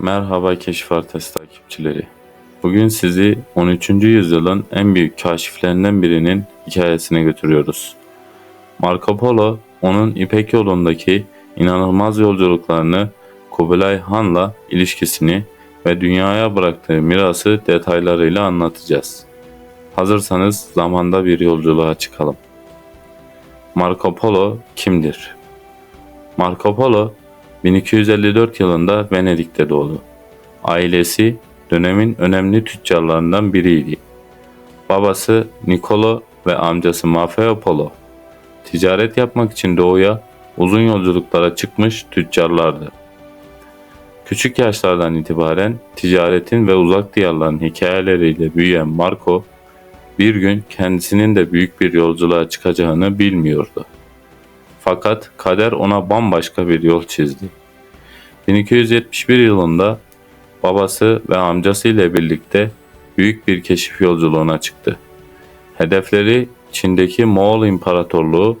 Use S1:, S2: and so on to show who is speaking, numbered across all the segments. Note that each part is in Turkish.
S1: Merhaba Keşif Haritası takipçileri. Bugün sizi 13. yüzyılın en büyük kaşiflerinden birinin hikayesine götürüyoruz. Marco Polo, onun İpek yolundaki inanılmaz yolculuklarını, Kubilay Han'la ilişkisini ve dünyaya bıraktığı mirası detaylarıyla anlatacağız. Hazırsanız zamanda bir yolculuğa çıkalım. Marco Polo kimdir? Marco Polo 1254 yılında Venedik'te doğdu. Ailesi dönemin önemli tüccarlarından biriydi. Babası Nicolo ve amcası Maffeo Polo. Ticaret yapmak için doğuya uzun yolculuklara çıkmış tüccarlardı. Küçük yaşlardan itibaren ticaretin ve uzak diyarların hikayeleriyle büyüyen Marco, bir gün kendisinin de büyük bir yolculuğa çıkacağını bilmiyordu. Fakat kader ona bambaşka bir yol çizdi. 1271 yılında babası ve amcası ile birlikte büyük bir keşif yolculuğuna çıktı. Hedefleri Çin'deki Moğol İmparatorluğu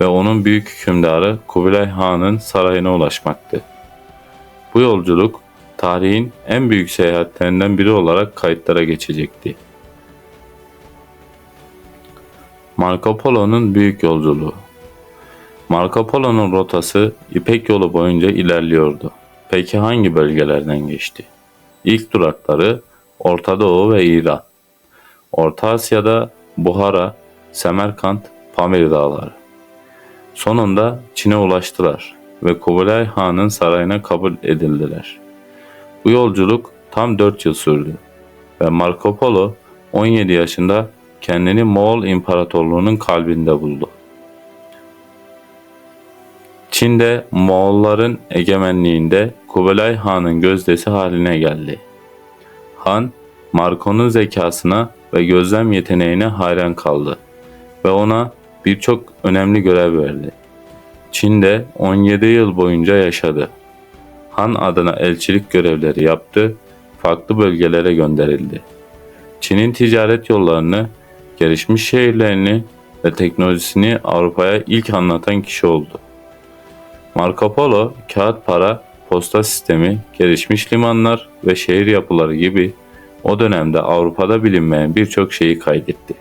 S1: ve onun büyük hükümdarı Kubilay Han'ın sarayına ulaşmaktı. Bu yolculuk tarihin en büyük seyahatlerinden biri olarak kayıtlara geçecekti. Marco Polo'nun büyük yolculuğu Marco Polo'nun rotası İpek yolu boyunca ilerliyordu. Peki hangi bölgelerden geçti? İlk durakları Orta Doğu ve İran. Orta Asya'da Buhara, Semerkant, Pamir Dağları. Sonunda Çin'e ulaştılar ve Kubilay Han'ın sarayına kabul edildiler. Bu yolculuk tam 4 yıl sürdü ve Marco Polo 17 yaşında kendini Moğol İmparatorluğu'nun kalbinde buldu. Çin'de Moğolların egemenliğinde Kubilay Han'ın gözdesi haline geldi. Han, Marco'nun zekasına ve gözlem yeteneğine hayran kaldı ve ona birçok önemli görev verdi. Çin'de 17 yıl boyunca yaşadı. Han adına elçilik görevleri yaptı, farklı bölgelere gönderildi. Çin'in ticaret yollarını, gelişmiş şehirlerini ve teknolojisini Avrupa'ya ilk anlatan kişi oldu. Marco Polo, kağıt para, posta sistemi, gelişmiş limanlar ve şehir yapıları gibi o dönemde Avrupa'da bilinmeyen birçok şeyi kaydetti.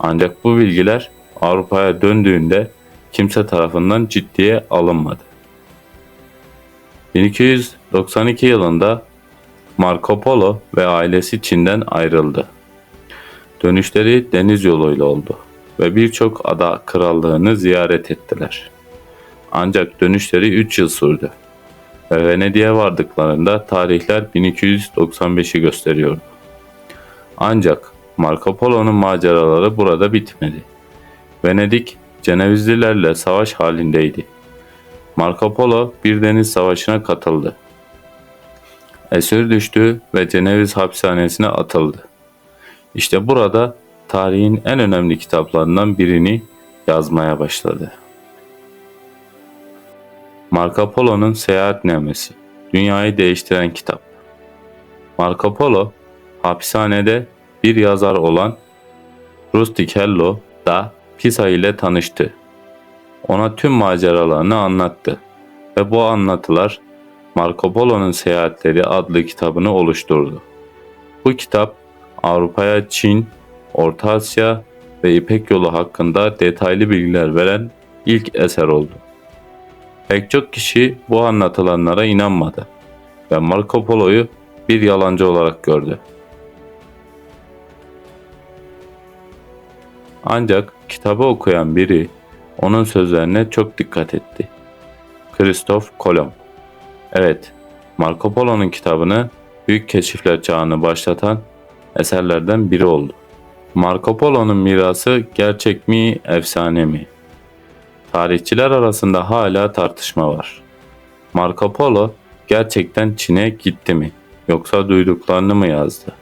S1: Ancak bu bilgiler Avrupa'ya döndüğünde kimse tarafından ciddiye alınmadı. 1292 yılında Marco Polo ve ailesi Çin'den ayrıldı. Dönüşleri deniz yoluyla oldu ve birçok ada krallığını ziyaret ettiler. Ancak dönüşleri 3 yıl sürdü ve Venedik'e vardıklarında tarihler 1295'i gösteriyordu. Ancak Marco Polo'nun maceraları burada bitmedi. Venedik Cenevizlilerle savaş halindeydi. Marco Polo bir deniz savaşına katıldı. Esir düştü ve Ceneviz hapishanesine atıldı. İşte burada tarihin en önemli kitaplarından birini yazmaya başladı. Marco Polo'nun Seyahatnamesi Dünyayı Değiştiren Kitap Marco Polo hapishanede bir yazar olan Rustichello da Pisa ile tanıştı. Ona tüm maceralarını anlattı ve bu anlatılar Marco Polo'nun Seyahatleri adlı kitabını oluşturdu. Bu kitap Avrupa'ya Çin, Orta Asya ve İpek yolu hakkında detaylı bilgiler veren ilk eser oldu. Pek çok kişi bu anlatılanlara inanmadı ve Marco Polo'yu bir yalancı olarak gördü. Ancak kitabı okuyan biri onun sözlerine çok dikkat etti. Kristof Kolomb. Evet, Marco Polo'nun kitabını büyük keşifler çağını başlatan eserlerden biri oldu. Marco Polo'nun mirası gerçek mi, efsane mi? Tarihçiler arasında hala tartışma var. Marco Polo gerçekten Çin'e gitti mi yoksa duyduklarını mı yazdı?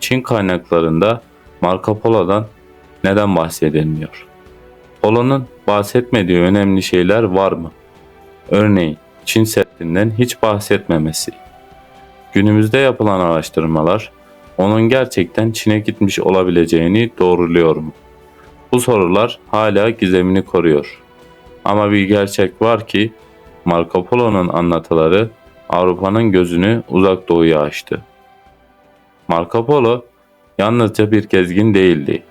S1: Çin kaynaklarında Marco Polo'dan neden bahsedilmiyor? Polo'nun bahsetmediği önemli şeyler var mı? Örneğin Çin Seddi'nden hiç bahsetmemesi. Günümüzde yapılan araştırmalar onun gerçekten Çin'e gitmiş olabileceğini doğruluyor mu? Bu sorular hala gizemini koruyor. Ama bir gerçek var ki Marco Polo'nun anlatıları Avrupa'nın gözünü uzak doğuya açtı. Marco Polo yalnızca bir gezgin değildi.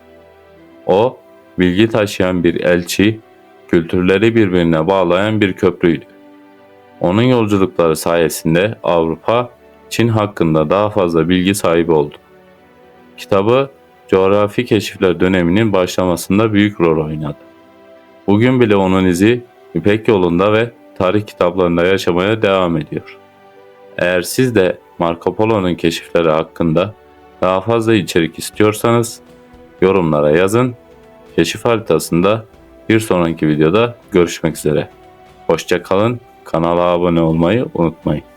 S1: O, bilgi taşıyan bir elçi, kültürleri birbirine bağlayan bir köprüydü. Onun yolculukları sayesinde Avrupa, Çin hakkında daha fazla bilgi sahibi oldu. Kitabı, coğrafi keşifler döneminin başlamasında büyük rol oynadı. Bugün bile onun izi İpek yolunda ve tarih kitaplarında yaşamaya devam ediyor. Eğer siz de Marco Polo'nun keşifleri hakkında daha fazla içerik istiyorsanız yorumlara yazın. Keşif haritasında bir sonraki videoda görüşmek üzere. Hoşça kalın. Kanala abone olmayı unutmayın.